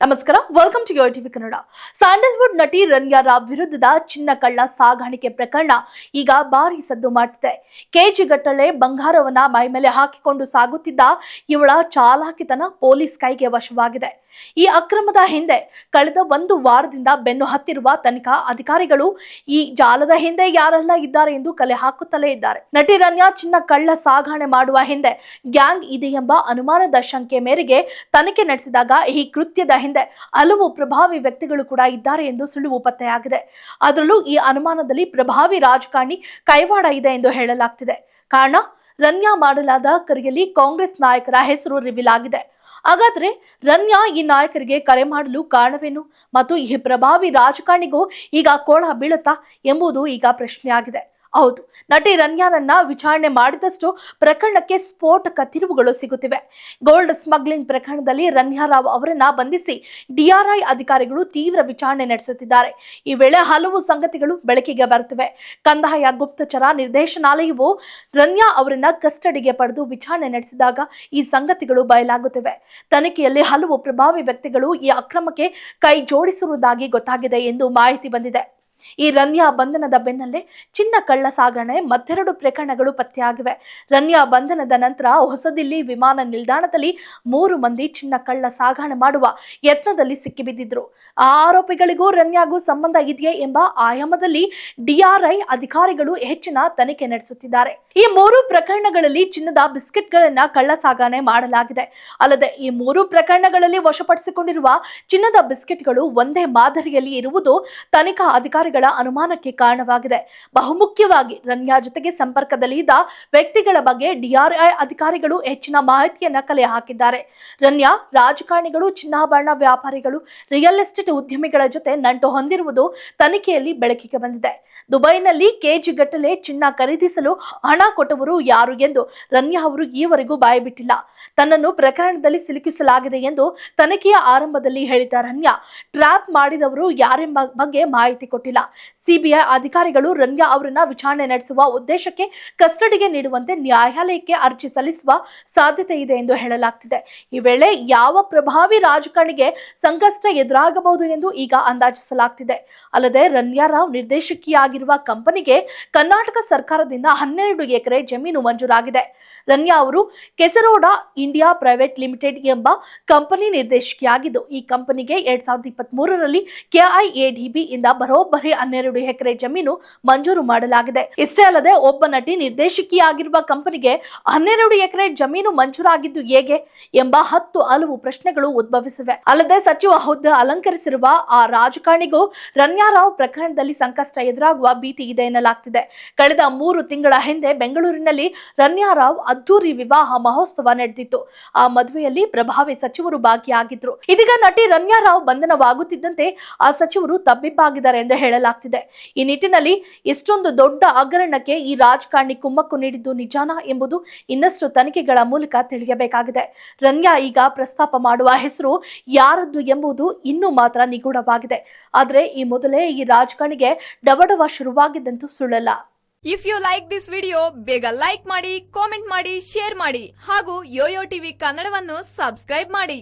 ನಮಸ್ಕಾರ welcome to your TV Kannada sandalwood ನಟಿ ರನ್ಯಾ ವಿರುದ್ಧದ ಚಿನ್ನ ಕಳ್ಳ ಸಾಗಾಣಿಕೆ ಪ್ರಕರಣ ಈಗ ಭಾರಿ ಸದ್ದು ಮಾಡ್ತಿದೆ. ಕೆಜಿ ಗಟ್ಟಲೆ ಬಂಗಾರವನ್ನ ಮೈ ಮೇಲೆ ಹಾಕಿಕೊಂಡು ಸಾಗುತ್ತಿದ್ದ ಇವಳ ಚಾಲಾಕಿತನ ಪೊಲೀಸ್ ಕೈಗೆ ವಶವಾಗಿದೆ. ಈ ಅಕ್ರಮದ ಹಿಂದೆ ಕಳೆದ ಒಂದು ವಾರದಿಂದ ಬೆನ್ನು ಹತ್ತಿರುವ ತನಿಖಾ ಅಧಿಕಾರಿಗಳು ಈ ಜಾಲದ ಹಿಂದೆ ಯಾರೆಲ್ಲ ಇದ್ದಾರೆ ಎಂದು ಕಲೆ ಹಾಕುತ್ತಲೇ ಇದ್ದಾರೆ. ನಟಿ ರನ್ಯಾ ಚಿನ್ನ ಕಳ್ಳ ಸಾಗಣೆ ಮಾಡುವ ಹಿಂದೆ ಗ್ಯಾಂಗ್ ಇದೆ ಎಂಬ ಅನುಮಾನದ ಶಂಕೆ ಮೇರೆಗೆ ತನಿಖೆ ನಡೆಸಿದಾಗ ಈ ಕೃತ್ಯದ ಹಿಂದೆ ಹಲವು ಪ್ರಭಾವಿ ವ್ಯಕ್ತಿಗಳು ಕೂಡ ಇದ್ದಾರೆ ಎಂದು ಸುಳಿವು ಪತ್ತೆಯಾಗಿದೆ ಅದರಲ್ಲೂ ಈ ಅನುಮಾನದಲ್ಲಿ ಪ್ರಭಾವಿ ರಾಜಕಾರಣಿ ಕೈವಾಡ ಇದೆ ಎಂದು ಹೇಳಲಾಗ್ತಿದೆ. ಕಾರಣ, ರನ್ಯಾ ಮಾಡಲಾದ ಕರೆಯಲ್ಲಿ ಕಾಂಗ್ರೆಸ್ ನಾಯಕರ ಹೆಸರು ರಿವೀಲ್ ಆಗಿದೆ. ಹಾಗಾದ್ರೆ ರನ್ಯಾ ಈ ನಾಯಕರಿಗೆ ಕರೆ ಮಾಡಲು ಕಾರಣವೇನು? ಮತ್ತು ಈ ಪ್ರಭಾವಿ ರಾಜಕಾರಣಿಗೂ ಈಗ ಕೋಳ ಬೀಳುತ್ತಾ ಎಂಬುದು ಈಗ ಪ್ರಶ್ನೆಯಾಗಿದೆ. ಹೌದು, ನಟಿ ರನ್ಯಾರನ್ನ ವಿಚಾರಣೆ ಮಾಡಿದಷ್ಟು ಪ್ರಕರಣಕ್ಕೆ ಸ್ಫೋಟಕ ತಿರುವುಗಳು ಸಿಗುತ್ತಿವೆ. ಗೋಲ್ಡ್ ಸ್ಮಗ್ಲಿಂಗ್ ಪ್ರಕರಣದಲ್ಲಿ ರನ್ಯಾ ರಾವ್ ಅವರನ್ನ ಬಂಧಿಸಿ ಡಿಆರ್ಐ ಅಧಿಕಾರಿಗಳು ತೀವ್ರ ವಿಚಾರಣೆ ನಡೆಸುತ್ತಿದ್ದಾರೆ. ಈ ವೇಳೆ ಹಲವು ಸಂಗತಿಗಳು ಬೆಳಕಿಗೆ ಬರುತ್ತಿವೆ. ಕಂದಾಯ ಗುಪ್ತಚರ ನಿರ್ದೇಶನಾಲಯವು ರನ್ಯಾ ಅವರನ್ನ ಕಸ್ಟಡಿಗೆ ಪಡೆದು ವಿಚಾರಣೆ ನಡೆಸಿದಾಗ ಈ ಸಂಗತಿಗಳು ಬಯಲಾಗುತ್ತಿವೆ. ತನಿಖೆಯಲ್ಲಿ ಹಲವು ಪ್ರಭಾವಿ ವ್ಯಕ್ತಿಗಳು ಈ ಅಕ್ರಮಕ್ಕೆ ಕೈ ಜೋಡಿಸಿರುವುದಾಗಿ ಗೊತ್ತಾಗಿದೆ ಎಂದು ಮಾಹಿತಿ ಬಂದಿದೆ. ಈ ರನ್ಯಾ ಬಂಧನದ ಬೆನ್ನಲ್ಲೇ ಚಿನ್ನ ಕಳ್ಳ ಸಾಗಣೆ ಮತ್ತೆರಡು ಪ್ರಕರಣಗಳು ಪತ್ತೆಯಾಗಿವೆ. ರನ್ಯಾ ಬಂಧನದ ನಂತರ ಹೊಸದಿಲ್ಲಿ ವಿಮಾನ ನಿಲ್ದಾಣದಲ್ಲಿ ಮೂರು ಮಂದಿ ಚಿನ್ನ ಕಳ್ಳ ಸಾಗಣೆ ಮಾಡುವ ಯತ್ನದಲ್ಲಿ ಸಿಕ್ಕಿಬಿದ್ದಿದ್ರು. ಆ ಆರೋಪಿಗಳಿಗೂ ರನ್ಯಾಗೂ ಸಂಬಂಧ ಇದೆಯೇ ಎಂಬ ಆಯಾಮದಲ್ಲಿ ಡಿಆರ್ಐ ಅಧಿಕಾರಿಗಳು ಹೆಚ್ಚಿನ ತನಿಖೆ ನಡೆಸುತ್ತಿದ್ದಾರೆ. ಈ ಮೂರು ಪ್ರಕರಣಗಳಲ್ಲಿ ಚಿನ್ನದ ಬಿಸ್ಕೆಟ್ಗಳನ್ನ ಕಳ್ಳ ಸಾಗಣೆ ಮಾಡಲಾಗಿದೆ. ಅಲ್ಲದೆ ಈ ಮೂರು ಪ್ರಕರಣಗಳಲ್ಲಿ ವಶಪಡಿಸಿಕೊಂಡಿರುವ ಚಿನ್ನದ ಬಿಸ್ಕೆಟ್ಗಳು ಒಂದೇ ಮಾದರಿಯಲ್ಲಿ ಇರುವುದು ತನಿಖಾ ಅಧಿಕಾರಿಗಳ ಅನುಮಾನಕ್ಕೆ ಕಾರಣವಾಗಿದೆ. ಬಹುಮುಖ್ಯವಾಗಿ ರನ್ಯಾ ಜೊತೆಗೆ ಸಂಪರ್ಕದಲ್ಲಿ ಇದ್ದ ವ್ಯಕ್ತಿಗಳ ಬಗ್ಗೆ ಡಿಆರ್ಐ ಅಧಿಕಾರಿಗಳು ಹೆಚ್ಚಿನ ಮಾಹಿತಿಯನ್ನು ಕಲೆ ಹಾಕಿದ್ದಾರೆ. ರನ್ಯಾ, ರಾಜಕಾರಣಿಗಳು, ಚಿನ್ನಾಭರಣ ವ್ಯಾಪಾರಿಗಳು, ರಿಯಲ್ ಎಸ್ಟೇಟ್ ಉದ್ಯಮಿಗಳ ಜೊತೆ ನಂಟು ಹೊಂದಿರುವುದು ತನಿಖೆಯಲ್ಲಿ ಬೆಳಕಿಗೆ ಬಂದಿದೆ. ದುಬೈನಲ್ಲಿ ಕೆಜಿ ಗಟ್ಟಲೆ ಚಿನ್ನ ಖರೀದಿಸಲು ಹಣ ಕೊಟ್ಟವರು ಯಾರು ಎಂದು ರನ್ಯಾ ಅವರು ಈವರೆಗೂ ಬಾಯಿಬಿಟ್ಟಿಲ್ಲ ತನ್ನನ್ನು ಪ್ರಕರಣದಲ್ಲಿ ಸಿಲುಕಿಸಲಾಗಿದೆ ಎಂದು ತನಿಖೆಯ ಆರಂಭದಲ್ಲಿ ಹೇಳಿದ ರನ್ಯಾ, ಟ್ರ್ಯಾಪ್ ಮಾಡಿದವರು ಯಾರೆಂಬ ಬಗ್ಗೆ ಮಾಹಿತಿ ಕೊಟ್ಟಿಲ್ಲ. 있습니다. ಸಿಬಿಐ ಅಧಿಕಾರಿಗಳು ರನ್ಯಾ ಅವರನ್ನ ವಿಚಾರಣೆ ನಡೆಸುವ ಉದ್ದೇಶಕ್ಕೆ ಕಸ್ಟಡಿಗೆ ನೀಡುವಂತೆ ನ್ಯಾಯಾಲಯಕ್ಕೆ ಅರ್ಜಿ ಸಲ್ಲಿಸುವ ಸಾಧ್ಯತೆ ಇದೆ ಎಂದು ಹೇಳಲಾಗ್ತಿದೆ. ಈ ವೇಳೆ ಯಾವ ಪ್ರಭಾವಿ ರಾಜಕಾರಣಿಗೆ ಸಂಕಷ್ಟ ಎದುರಾಗಬಹುದು ಎಂದು ಈಗ ಅಂದಾಜಿಸಲಾಗ್ತಿದೆ. ಅಲ್ಲದೆ ರನ್ಯಾ ರಾವ್ ನಿರ್ದೇಶಕಿಯಾಗಿರುವ ಕಂಪನಿಗೆ ಕರ್ನಾಟಕ ಸರ್ಕಾರದಿಂದ ಹನ್ನೆರಡು ಎಕರೆ ಜಮೀನು ಮಂಜೂರಾಗಿದೆ. ರನ್ಯಾ ಅವರು ಕೆಸರೋಡ ಇಂಡಿಯಾ ಪ್ರೈವೇಟ್ ಲಿಮಿಟೆಡ್ ಎಂಬ ಕಂಪನಿ ನಿರ್ದೇಶಕಿಯಾಗಿದ್ದು, ಈ ಕಂಪನಿಗೆ ಎರಡ್ ಸಾವಿರದ ಇಪ್ಪತ್ತ್ ಮೂರರಲ್ಲಿ ಕೆಐಎಡಿಬಿ ಇಂದ ಬರೋಬ್ಬರಿ ಹನ್ನೆರಡು ಎಕರೆ ಜಮೀನು ಮಂಜೂರು ಮಾಡಲಾಗಿದೆ. ಇಷ್ಟೇ ಅಲ್ಲದೆ ಒಬ್ಬ ನಟಿ ನಿರ್ದೇಶಕಿಯಾಗಿರುವ ಕಂಪನಿಗೆ ಹನ್ನೆರಡು ಎಕರೆ ಜಮೀನು ಮಂಜೂರಾಗಿದ್ದು ಹೇಗೆ ಎಂಬ ಹತ್ತು ಹಲವು ಪ್ರಶ್ನೆಗಳು ಉದ್ಭವಿಸಿವೆ. ಅಲ್ಲದೆ ಸಚಿವ ಹುದ್ದೆ ಅಲಂಕರಿಸಿರುವ ಆ ರಾಜಕಾರಣಿಗೂ ರನ್ಯಾರಾವ್ ಪ್ರಕರಣದಲ್ಲಿ ಸಂಕಷ್ಟ ಎದುರಾಗುವ ಭೀತಿ ಇದೆ ಎನ್ನಲಾಗ್ತಿದೆ. ಕಳೆದ ಮೂರು ತಿಂಗಳ ಹಿಂದೆ ಬೆಂಗಳೂರಿನಲ್ಲಿ ರನ್ಯಾರಾವ್ ಅದ್ದೂರಿ ವಿವಾಹ ಮಹೋತ್ಸವ ನಡೆದಿತ್ತು. ಆ ಮದುವೆಯಲ್ಲಿ ಪ್ರಭಾವಿ ಸಚಿವರು ಭಾಗಿಯಾಗಿದ್ರು. ಇದೀಗ ನಟಿ ರನ್ಯಾರಾವ್ ಬಂಧನವಾಗುತ್ತಿದ್ದಂತೆ ಆ ಸಚಿವರು ತಬ್ಬಿಬ್ಬಾಗಿದ್ದಾರೆ ಎಂದು ಹೇಳಲಾಗ್ತಿದೆ. ಈ ನಿಟ್ಟಿನಲ್ಲಿ ಇಷ್ಟೊಂದು ದೊಡ್ಡ ಹಗರಣಕ್ಕೆ ಈ ರಾಜಕಾರಣಿ ಕುಮ್ಮಕ್ಕು ನೀಡಿದ್ದು ನಿಜಾನಾ ಎಂಬುದು ಇನ್ನಷ್ಟು ತನಿಖೆಗಳ ಮೂಲಕ ತಿಳಿಯಬೇಕಾಗಿದೆ. ರನ್ಯಾ ಈಗ ಪ್ರಸ್ತಾಪ ಮಾಡುವ ಹೆಸರು ಯಾರದ್ದು ಎಂಬುದು ಇನ್ನೂ ಮಾತ್ರ ನಿಗೂಢವಾಗಿದೆ. ಆದರೆ ಈ ಮೊದಲೇ ಈ ರಾಜಕಾರಣಿಗೆ ಡವಡವ ಶುರುವಾಗಿದ್ದಂತೂ ಸುಳ್ಳಲ್ಲ. If you like this video ಬೇಗ ಲೈಕ್ ಮಾಡಿ ಕಾಮೆಂಟ್ ಮಾಡಿ ಶೇರ್ ಮಾಡಿ ಹಾಗೂ ಯೋಯೋ ಟಿವಿ ಕನ್ನಡವನ್ನು ಸಬ್ಸ್ಕ್ರೈಬ್ ಮಾಡಿ.